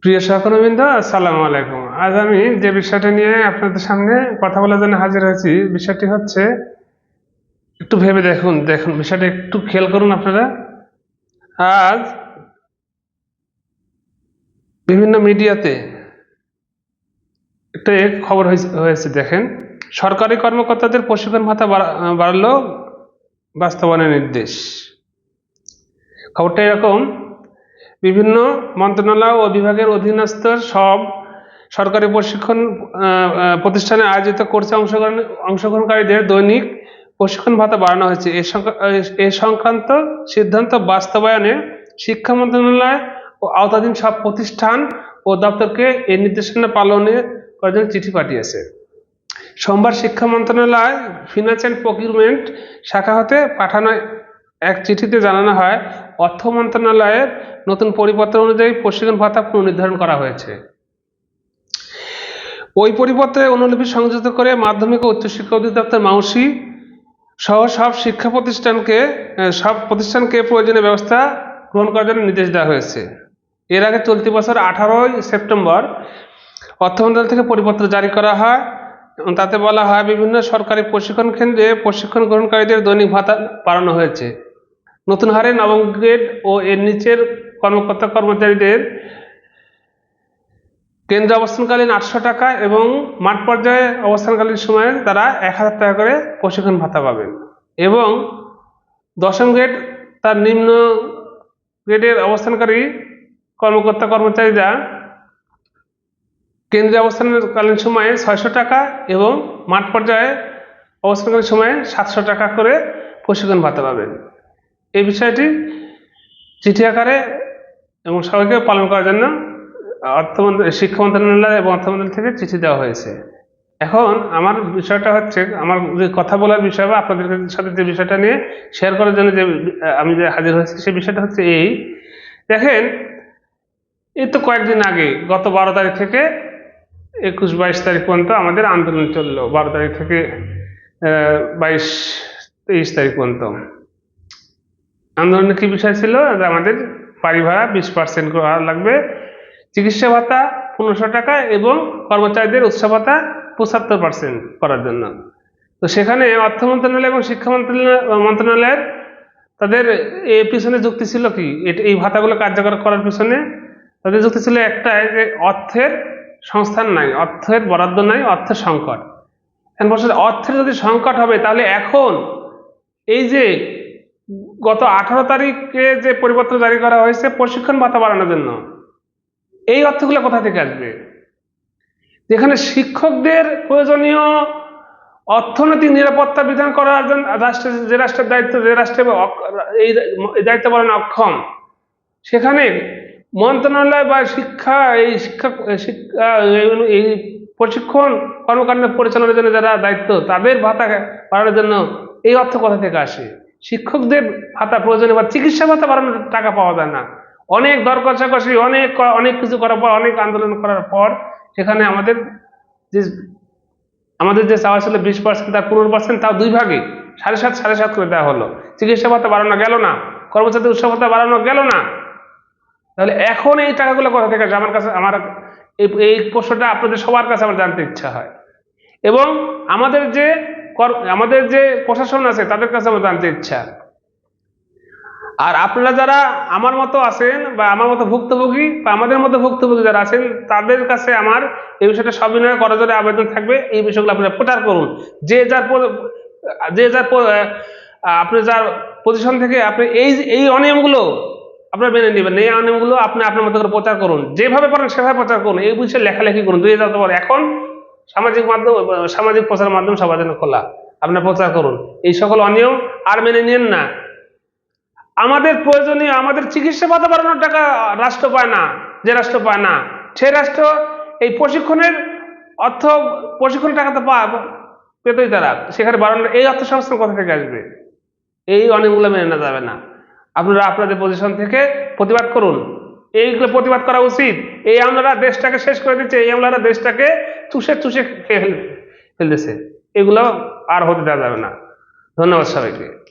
প্রিয় সহকর্মীবৃন্দ, আসসালামু আলাইকুম। আজ আমি যে বিষয়টা নিয়ে আপনাদের সামনে কথা বলার জন্য হাজির হয়েছি, বিষয়টি হচ্ছে, একটু ভেবে দেখুন দেখুন, বিষয়টা একটু খেয়াল করুন আপনারা। আজ বিভিন্ন মিডিয়াতে একটা এক খবর হয়েছে- দেখেন। সরকারি কর্মকর্তাদের প্রশিক্ষণ ভাতা বাড়া- বাড়ালো বাস্তবায়নের নির্দেশ। খবরটা এরকম বিভিন্ন মন্ত্রণালয় ও বিভাগের অধীনস্থ সব সরকারি প্রশিক্ষণ প্রতিষ্ঠানে আয়োজিত কোর্সে অংশগ্রহণ, অংশগ্রহণকারীদের দৈনিক প্রশিক্ষণ ভাতা বাড়ানো হয়েছে। এ সংক্রান্ত সিদ্ধান্ত বাস্তবায়নে শিক্ষা মন্ত্রণালয় ও আওতাধীন সব প্রতিষ্ঠান ও দপ্তরকে এই নির্দেশনা পালনে করার জন্য চিঠি পাঠিয়েছে। সোমবার শিক্ষা মন্ত্রণালয় ফিনান্স অ্যান্ড প্রকিউরমেন্ট শাখা হতে পাঠানো এক চিঠিতে জানানো হয়, অর্থ মন্ত্রণালয়ের নতুন পরিপত্র অনুযায়ী প্রশিক্ষণ ভাতা পুনর্নির্ধারণ করা হয়েছে। ওই পরিপত্রে অনুলিপি সংযুক্ত করে মাধ্যমিক ও উচ্চশিক্ষা অধিদপ্তর মাউসি সহ সব শিক্ষা প্রতিষ্ঠানকে সব প্রতিষ্ঠানকে প্রয়োজনীয় ব্যবস্থা গ্রহণ করার জন্য নির্দেশ দেওয়া হয়েছে। এর আগে চলতি বছর আঠারোই সেপ্টেম্বর অর্থ মন্ত্রণালয় থেকে পরিপত্র জারি করা হয়। এবং তাতে বলা হয়, বিভিন্ন সরকারি প্রশিক্ষণ কেন্দ্রে প্রশিক্ষণ গ্রহণকারীদের দৈনিক ভাতা বাড়ানো হয়েছে। নতুন হারে নবম গ্রেড ও এর নিচের কর্মকর্তা কর্মচারীদের কেন্দ্রে অবস্থানকালীন আটশো টাকা এবং মাঠ পর্যায়ে অবস্থানকালীন সময়ে তারা এক হাজার টাকা করে প্রশিক্ষণ ভাতা পাবেন। এবং দশম গ্রেড তার নিম্ন গ্রেডের অবস্থানকারী কর্মকর্তা কর্মচারীরা কেন্দ্রে অবস্থানকালীন সময়ে ছয়শো টাকা এবং মাঠ পর্যায়ে অবস্থানকালীন সময়ে সাতশো টাকা করে প্রশিক্ষণ ভাতা পাবেন। এই বিষয়টি চিঠি আকারে এবং সবাইকে পালন করার জন্য অর্থমন্ত্রী, শিক্ষা মন্ত্রণালয় এবং অর্থ থেকে চিঠি দেওয়া হয়েছে। এখন আমার বিষয়টা হচ্ছে, আমার যে কথা বলার বিষয় বা আপনাদের সাথে যে বিষয়টা নিয়ে শেয়ার করার জন্য যে, আমি যে হাজির হয়েছি সেই বিষয়টা হচ্ছে এই। দেখেন, এই তো কয়েকদিন আগে, গত বারো তারিখ থেকে একুশ বাইশ তারিখ পর্যন্ত আমাদের আন্দোলন চলল, বারো তারিখ থেকে বাইশ, তেইশ তারিখ পর্যন্ত। আন্দোলনের কি বিষয় ছিল? আমাদের বাড়ি ভাড়া বিশ পার্সেন্ট লাগবে। চিকিৎসা ভাতা পনেরোশো টাকা এবং কর্মচারীদের উৎসাহ ভাতা পঁচাত্তর পার্সেন্ট করার জন্য। তো সেখানে অর্থ মন্ত্রণালয় এবং শিক্ষা মন্ত্রণালয়, মন্ত্রণালয়ের তাদের এ পিছনে যুক্তি ছিল কি? এই ভাতাগুলো কার্যকর করার পিছনে তাদের যুক্তি ছিল একটাই যে অর্থের সংস্থান নাই, অর্থের বরাদ্দ নাই, অর্থের সংকট। এখন অর্থের যদি সংকট হবে তাহলে এখন এই যে গত আঠারো তারিখে যে পরিপত্র জারি করা হয়েছে প্রশিক্ষণ ভাতা বাড়ানোর জন্য। এই অর্থগুলো কোথা থেকে আসবে? যেখানে শিক্ষকদের প্রয়োজনীয় অর্থনৈতিক নিরাপত্তা বিধান করার জন্য রাষ্ট্রের, যে রাষ্ট্রের দায়িত্ব, যে রাষ্ট্রে এই দায়িত্ব পালনে অক্ষম। সেখানে মন্ত্রণালয় বা শিক্ষা, এই শিক্ষা শিক্ষা এই প্রশিক্ষণ কর্মকাণ্ড পরিচালনার জন্য যারা দায়িত্ব, তাদের ভাতা বাড়ানোর জন্য এই অর্থ কোথা থেকে আসে? শিক্ষকদের ভাতা প্রয়োজনীয় বা চিকিৎসা ভাতা বাড়ানোর টাকা পাওয়া যায় না। অনেক দর কষাকষি অনেক অনেক কিছু করার পর, অনেক আন্দোলন করার পর সেখানে আমাদের যে আমাদের যে চাওয়া ছিল বিশ পার্সেন্ট, তার পনেরো পার্সেন্ট তাও দুই ভাগে, সাড়ে সাত সাড়ে সাত করে দেওয়া হলো। চিকিৎসা ভাতা বাড়ানো গেল না কর্মচারীদের উৎসব ভাতা বাড়ানো গেল না। তাহলে এখন এই টাকাগুলো কোথা থেকে? আমার কাছে, আমার এই প্রশ্নটা আপনাদের সবার কাছে আমার জানতে ইচ্ছা হয়। এবং আমাদের যে আমাদের যে প্রশাসন আছে, তাদের কাছে আমার জানতে ইচ্ছা। আর আপনারা যারা আমার মতো আছেন বা আমার মতো ভুক্তভোগী বা আমাদের মতো ভুক্তভোগী যারা আছেন, তাদের কাছে আমার এই বিষয়টা সবিনয় করার জন্য আবেদন থাকবে। এই বিষয়গুলো আপনারা প্রচার করুন। যে যার যে যার আপনি যার পজিশন থেকে আপনি এই এই অনিয়মগুলো আপনারা মেনে নেবেন। এই অনিয়মগুলো আপনি আপনার মতো করে প্রচার করুন। যেভাবে পারেন সেভাবে প্রচার করুন। এই বিষয়ে লেখালেখি করুন। দুই হাজার এখন সামাজিক মাধ্যম, সামাজিক প্রচার মাধ্যম সবার জন্য খোলা। আপনার প্রচার করুন। এই সকল অনিয়ম আর মেনে নিন না। আমাদের প্রয়োজনীয়, আমাদের চিকিৎসা ভাতা বাড়ানোর টাকা রাষ্ট্র পায় না, যে রাষ্ট্র পায় না। সে রাষ্ট্র এই প্রশিক্ষণের অর্থ প্রশিক্ষণ টাকা তো পা পেতই তারা। সেখানে বাড়ানোর, এই অর্থ সংস্থান কোথা থেকে আসবে? এই অনেকগুলো মেনে নেওয়া যাবে না। আপনারা আপনাদের পজিশন থেকে প্রতিবাদ করুন। এইগুলো প্রতিবাদ করা উচিত। এই আমলারা দেশটাকে শেষ করে দিচ্ছে, এই আমলারা দেশটাকে চুষে চুষে খেয়ে ফেল- ফেলতেছে এগুলো আর হতে দেওয়া যাবে না। ধন্যবাদ সবাইকে।